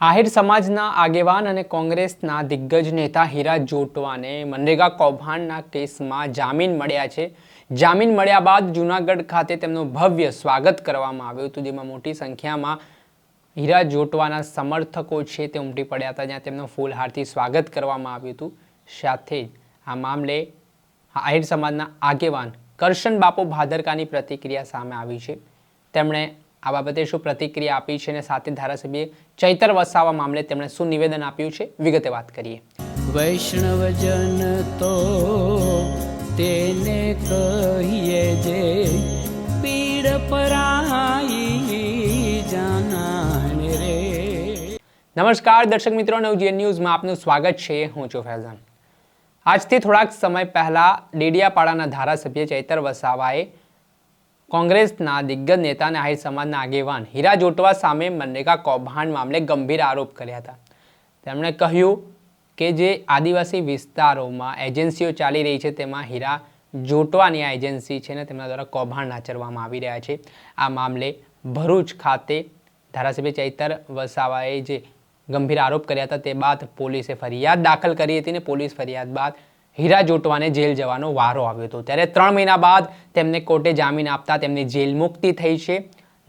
આહિર સમાજના આગેવાન અને કોંગ્રેસના દિગ્ગજ નેતા હીરા જોટવાને મનરેગા કૌભાંડના કેસમાં જામીન મળ્યા છે. જામીન મળ્યા બાદ જૂનાગઢ ખાતે તેમનું ભવ્ય સ્વાગત કરવામાં આવ્યું હતું, જેમાં મોટી સંખ્યામાં હીરા જોટવાના સમર્થકો છે તે ઉમટી પડ્યા હતા, જ્યાં તેમનું ફૂલહારથી સ્વાગત કરવામાં આવ્યું હતું. સાથે જ આ મામલે આહિર સમાજના આગેવાન કરશન બાપુ ભાદરકાની પ્રતિક્રિયા સામે આવી છે. તેમણે આ બાબતે શું પ્રતિક્રિયા આપી છે અને સાથે ધારાસભ્ય ચૈતર વસાવા મામલે તેમણે શું નિવેદન આપ્યું છે? વિગતે વાત કરીએ. વૈષ્ણવજન તો તેને કહીએ જે પીડ પરાઈ જાનાને રે. નમસ્કાર દર્શક મિત્રો નવજીએન ન્યૂઝમાં આપનું સ્વાગત છે. હું છું ફૈઝાન. આજથી થોડાક સમય પહેલા ડેડિયાપાડાના ધારાસભ્ય ચૈતર વસાવાએ કોંગ્રેસના દિગ્ગજ નેતા અને આહિર સમાજના આગેવાન હીરા જોટવા સામે મનરેગા કૌભાંડ મામલે ગંભીર આરોપ કર્યા હતા. તેમણે કહ્યું કે જે આદિવાસી વિસ્તારોમાં એજન્સીઓ ચાલી રહી છે, તેમાં હીરા જોટવાની આ એજન્સી છે ને તેમના દ્વારા કૌભાંડ આચરવામાં આવી રહ્યા છે. આ મામલે ભરૂચ ખાતે ધારાસભ્ય ચૈતર વસાવાએ જે ગંભીર આરોપ કર્યા હતા, તે બાદ પોલીસે ફરિયાદ દાખલ કરી હતી ને પોલીસ ફરિયાદ બાદ હીરા જોટવાને જેલ જવાનો વારો આવ્યો હતો. ત્યારે ત્રણ મહિના બાદ તેમને કોર્ટે જામીન આપતા તેમની જેલ મુક્તિ થઈ છે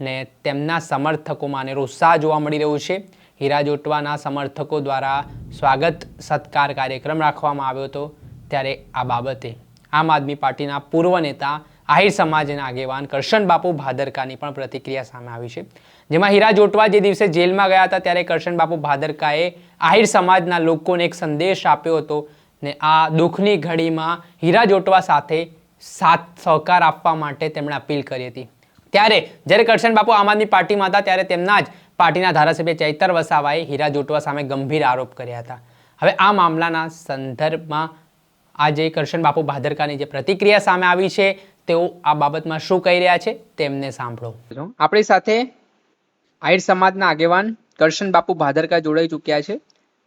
ને તેમના સમર્થકોમાં અને ઉત્સાહ જોવા મળી રહ્યો છે. હીરા જોટવાના સમર્થકો દ્વારા સ્વાગત સત્કાર કાર્યક્રમ રાખવામાં આવ્યો હતો. ત્યારે આ બાબતે આમ આદમી પાર્ટીના પૂર્વ નેતા આહિર સમાજના આગેવાન કરશન બાપુ ભાદરકાની પણ પ્રતિક્રિયા સામે આવી છે. જેમાં હીરા જોટવા જે દિવસે જેલમાં ગયા હતા, ત્યારે કરશન બાપુ ભાદરકાએ આહિર સમાજના લોકોને એક સંદેશ આપ્યો હતો ને આ દુઃખની ઘડીમાં હીરા જોટવા સાથે સાથ સહકાર આપવા માટે તેમણે અપીલ કરી હતી. ત્યારે જ્યારે કરશન બાપુ આમ આદમી પાર્ટીમાં હતા, ત્યારે તેમના જ પાર્ટીના ધારાસભ્ય ચૈતર વસાવાએ હીરા જોટવા સામે ગંભીર આરોપ કર્યા હતા. હવે આ મામલાના સંદર્ભમાં આજે કરશન બાપુ ભાદરકાની જે પ્રતિક્રિયા સામે આવી છે, તેઓ આ બાબતમાં શું કહી રહ્યા છે, તેમને સાંભળો. આપણી સાથે આહિર સમાજના આગેવાન કરશન બાપુ ભાદરકા જોડાઈ ચૂક્યા છે.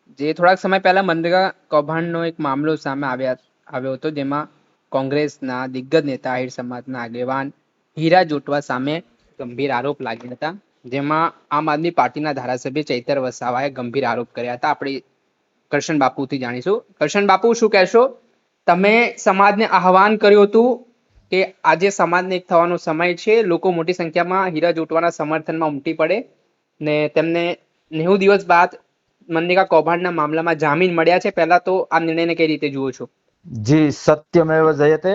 જે થોડાક સમય પહેલા મનરેગા કૌભાંડનો એક મામલો સામે આવ્યા, આવ્યો હતો, જેમાં કોંગ્રેસના દિગ્ગજ નેતા આહિર સમાજના આગેવાન હીરા જોટવા સામે ગંભીર આરોપ લાગ્યા હતા, જેમાં આમ આદમી પાર્ટીના ધારાસભ્ય ચૈતર વસાવાએ ગંભીર આરોપ કર્યા હતા. આપણે કરશન બાપુથી જાણીશું. કરશન બાપુ, શું કહેશો? તમે સમાજને આહવાન કર્યું હતું કે આજે સમાજને એક થવાનો સમય છે, લોકો મોટી સંખ્યામાં હીરા જોટવાના સમર્થનમાં ઉમટી પડે ને તેમને નેવું દિવસ બાદ મનરેગા કૌભાંડના મામલામાં જામીન મળ્યા છે. પહેલા તો આ નિર્ણયને કઈ રીતે જુઓ છો? જી સત્યમેવ જયતે.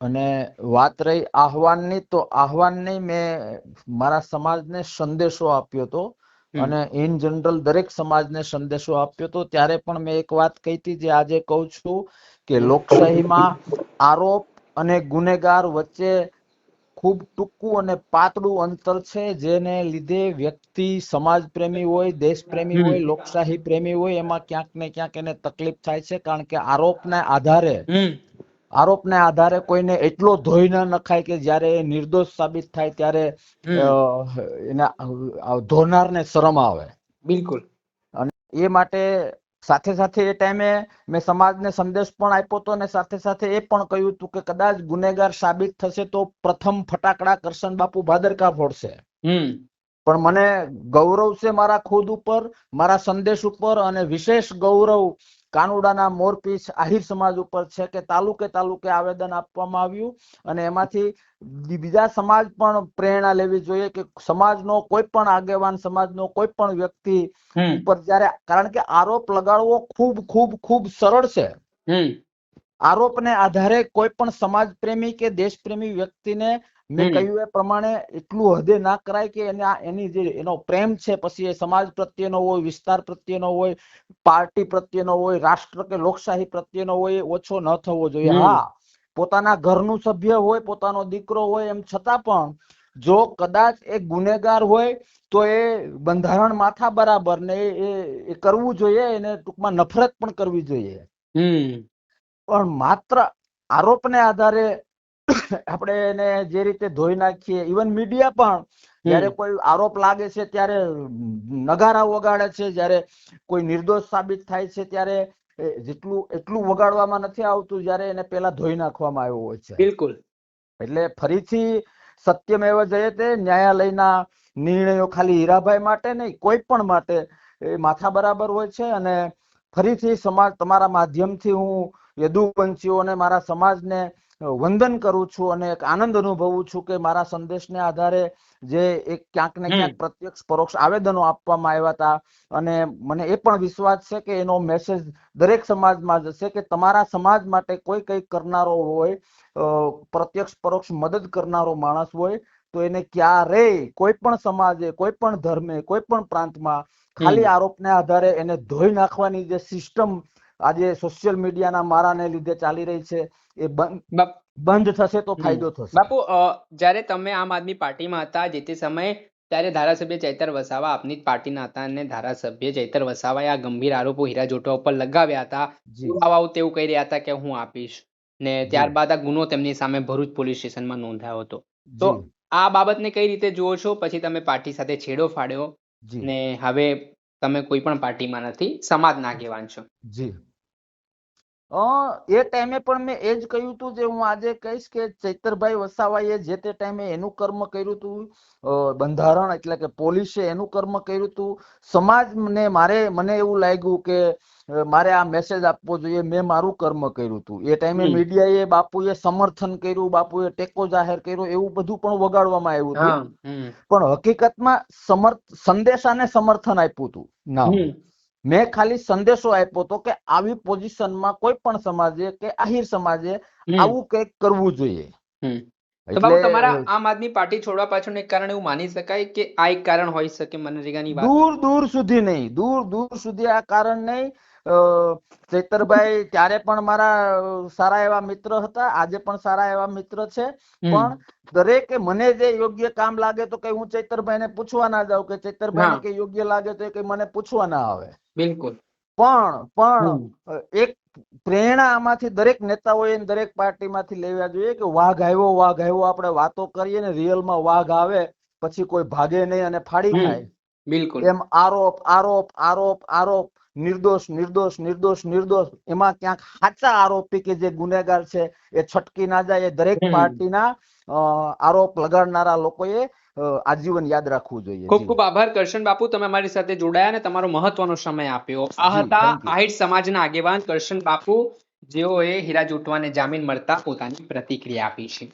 અને વાત રહી આહવાનની તો આહવાનની મેં મારા સમાજને સંદેશો આપ્યો હતો. અને ઇન જનરલ દરેક સમાજને સંદેશો આપ્યો હતો. ત્યારે પણ મેં એક વાત કહી હતી જે આજે કહું છું કે લોકશાહીમાં આરોપ અને ગુનેગાર વચ્ચે ખૂબ ટૂંકું અને પાતળું અંતર છે જેને લીધે વ્યક્તિ સમાજ પ્રેમી હોય દેશ પ્રેમી હોય લોકશાહી પ્રેમી હોય એમાં ક્યાંક ને ક્યાંક એને તકલીફ થાય છે કારણ કે આરોપના આધારે આરોપને આધારે કોઈને એટલો ધોઈ ન નખાય કે જ્યારે એ નિર્દોષ સાબિત થાય ત્યારે એના ધોનારને શરમ આવે. બિલકુલ. અને એ માટે સાથે સાથે એ ટાઈમે મેં સમાજને સંદેશ પણ આપ્યો હતો અને સાથે સાથે એ પણ કહ્યું હતું કે કદાચ ગુનેગાર સાબિત થશે તો પ્રથમ ફટાકડા કરશન બાપુ ભાદરકા ફોડશે. હમ. પણ મને ગૌરવ છે મારા ખુદ ઉપર મારા સંદેશ ઉપર અને વિશેષ ગૌરવ કાનુડાના મોરપીછ આહિર સમાજ ઉપર છે કે તાલુકે તાલુકે આવેદન આપવામાં આવ્યું અને એમાંથી બીજા સમાજ પણ પ્રેરણા લેવી જોઈએ કે સમાજનો કોઈ પણ આગેવાન સમાજનો કોઈ પણ વ્યક્તિ ઉપર જ્યારે કારણ કે આરોપ લગાડવો ખૂબ ખૂબ ખૂબ સરળ છે. આરોપને આધારે કોઈ પણ સમાજ પ્રેમી કે દેશ પ્રેમી વ્યક્તિને મેં કહ્યું એ પ્રમાણે એટલું હદે ના કરાય કે એને એની જે એનો પ્રેમ છે પછી એ સમાજ પ્રત્યેનો હોય વિસ્તાર પ્રત્યેનો હોય પાર્ટી પ્રત્યેનો હોય રાષ્ટ્ર કે લોકશાહી પ્રત્યેનો હોય એ ઓછો ન થવો જોઈએ. હા પોતાના ઘરનું સભ્ય હોય પોતાનો દીકરો હોય એમ છતાં પણ જો કદાચ એ ગુનેગાર હોય તો એ બંધારણ માથા બરાબર ને એ- કરવું જોઈએ એને ટૂંકમાં નફરત પણ કરવી જોઈએ. હમ. પણ માત્ર આરોપને આધારે આપણે એને જે રીતે ધોઈ નાખીએ ઇવન મીડિયા પણ જ્યારે કોઈ આરોપ લાગે છે ત્યારે નગારા વગાડે છે જ્યારે કોઈ નિર્દોષ સાબિત થાય છે ત્યારે જેટલું એટલું વગાડવામાં નથી આવતું જ્યારે એને પેલા ધોઈ નાખવામાં આવ્યો હોય છે. બિલકુલ. એટલે ફરીથી સત્યમેવ જયતે ન્યાયાલયના નિર્ણયો ખાલી હીરાભાઈ માટે નહીં કોઈ પણ માટે એ માથા બરાબર હોય છે અને ફરીથી સમાજ તમારા માધ્યમથી હું યદુવંશીઓ અને મારા સમાજને વંદન કરું છું અને એક આનંદ અનુભવું છું કે મારા સંદેશને આધારે જે એક ક્યાંક ને ક્યાંક પ્રત્યક્ષ પરોક્ષ આવેદનો આપવામાં આવ્યા હતા અને મને એ પણ વિશ્વાસ છે કે એનો મેસેજ દરેક સમાજમાં જશે કે તમારા સમાજ માટે કોઈ કંઈક કરનારો હોય પ્રત્યક્ષ પરોક્ષ મદદ કરનારો માણસ હોય તો એને ક્યારેય કોઈ પણ સમાજે કોઈ પણ ધર્મે કોઈ પણ પ્રાંતમાં ખાલી આરોપને આધારે એને ધોઈ નાખવાની જે સિસ્ટમ આજે સોશિયલ મીડિયાના મારાને લીધે ચાલી રહી છે. એ બંધ થશે તો ફાયદો થશે. બાપુ જ્યારે તમે આમ આદમી પાર્ટીમાં હતા જે તે સમયે ત્યારે ધારાસભ્ય ચૈતર વસાવા આપની જ પાર્ટીના હતા અને ધારાસભ્ય ચૈતર વસાવાએ આ ગંભીર આરોપો હીરા જોટવા ઉપર લગાવ્યા હતા. આવા તેવું કહી રહ્યા હતા કે હું આપીશ. ને ત્યારબાદ આ ગુનો તેમની સામે ભરૂચ પોલીસ સ્ટેશનમાં નોંધાયો હતો. તો આ બાબતને કઈ રીતે જુઓ છો? પછી તમે પાર્ટી સાથે છેડો ફાડ્યો ને હવે તમે કોઈ પણ પાર્ટીમાં નથી સમાજના આગેવાન છો. જી. એ ટાઈમે પણ મેં એ જ કહ્યું હતું જે હું આજે કહીશ કે ચૈતરભાઈ વસાવાએ જે તે ટાઈમે એનું કર્મ કર્યું હતું બંધારણ એટલે કે પોલીસે એનું કર્મ કર્યું હતું સમાજને મારે મને એવું લાગ્યું કે મારે આ મેસેજ આપવો જોઈએ મેં મારું કર્મ કર્યું હતું એ ટાઈમે. મીડિયાએ બાપુએ સમર્થન કર્યું બાપુએ ટેકો જાહેર કર્યો એવું બધું પણ વગાડવામાં આવ્યું હતું. પણ હકીકતમાં સમર્થ સંદેશાને સમર્થન આપ્યું હતું ના. મેં ખાલી સંદેશો આપ્યો હતો કે આવી પોઝિશનમાં કોઈ પણ સમાજે કે આહિર સમાજે આવું કંઈક કરવું જોઈએ. તમારા આમ આદમી પાર્ટી છોડવા પાછળનું એક કારણ એવું માની શકાય કે આ એક કારણ હોઈ શકે મનરેગાની વાત? દૂર દૂર સુધી નહીં. દૂર દૂર સુધી આ કારણ નહીં. ચૈતરભાઈ ત્યારે પણ મારા સારા એવા મિત્ર હતા આજે પણ સારા એવા મિત્ર છે. પણ દરેકે મને જે યોગ્ય કામ લાગે તો કઈ હું ચૈતરભાઈને પૂછવા ના જાઉં કે હા. ચૈતરભાઈને યોગ્ય લાગે તો કઈ મને પૂછવા ના આવે. બિલકુલ. પણ પણ એક પ્રેરણા આમાંથી દરેક નેતાઓએ દરેક પાર્ટીમાંથી લેવા જોઈએ કે વાઘ આવ્યો વાઘ આવ્યો આપણે વાતો કરીએ ને રિયલમાં વાઘ આવે પછી કોઈ ભાગે નહીં અને ફાડી જાય ખાય. બિલકુલ. એમ આરોપ આરોપ આરોપ આરોપ નિર્દોષ નિર્દોષ નિર્દોષ નિર્દોષ. એમાં ક્યાંક સાચા આરોપી કે જે ગુનેગાર છે એ છટકી ના જાય એ દરેક પાર્ટીના આરોપ લગાડનારા લોકોએ આજીવન યાદ રાખવું જોઈએ. ખૂબ ખૂબ આભાર કરશન બાપુ તમે અમારી સાથે જોડાયા અને તમારો મહત્વનો સમય આપ્યો. આ હતા આહિર સમાજના આગેવાન કરશન બાપુ જેઓએ હીરા જોટવાને જામીન મળતા પોતાની પ્રતિક્રિયા આપી છે.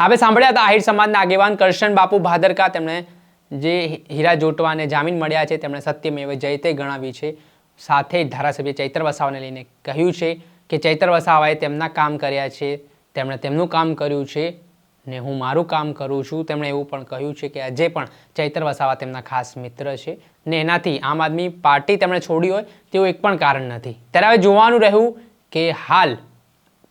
આપણે સાંભળ્યા હતા આહિર સમાજના આગેવાન કરશન બાપુ ભાદરકા તેમણે જે હીરા જોટવાને જામીન મળ્યા છે, તેમણે સત્યમેવ જયતે ગણાવી છે. સાથે જ ધારાસભ્ય ચૈતર વસાવાને લઈને કહ્યું છે કે ચૈતર વસાવાએ તેમના કામ કર્યા છે, તેમણે તેમનું કામ કર્યું છે ને હું મારું કામ કરું છું. તેમણે એવું પણ કહ્યું છે કે આજે પણ ચૈતર વસાવા તેમના ખાસ મિત્ર છે ને એનાથી આમ આદમી પાર્ટી તેમણે છોડી હોય તેવું એક પણ કારણ નથી. ત્યારે હવે જોવાનું રહ્યું કે હાલ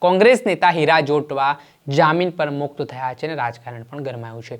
કોંગ્રેસ નેતા હીરા જોટવા જામીન પર મુક્ત થયા છે અને રાજકારણ પણ ગરમાયું છે.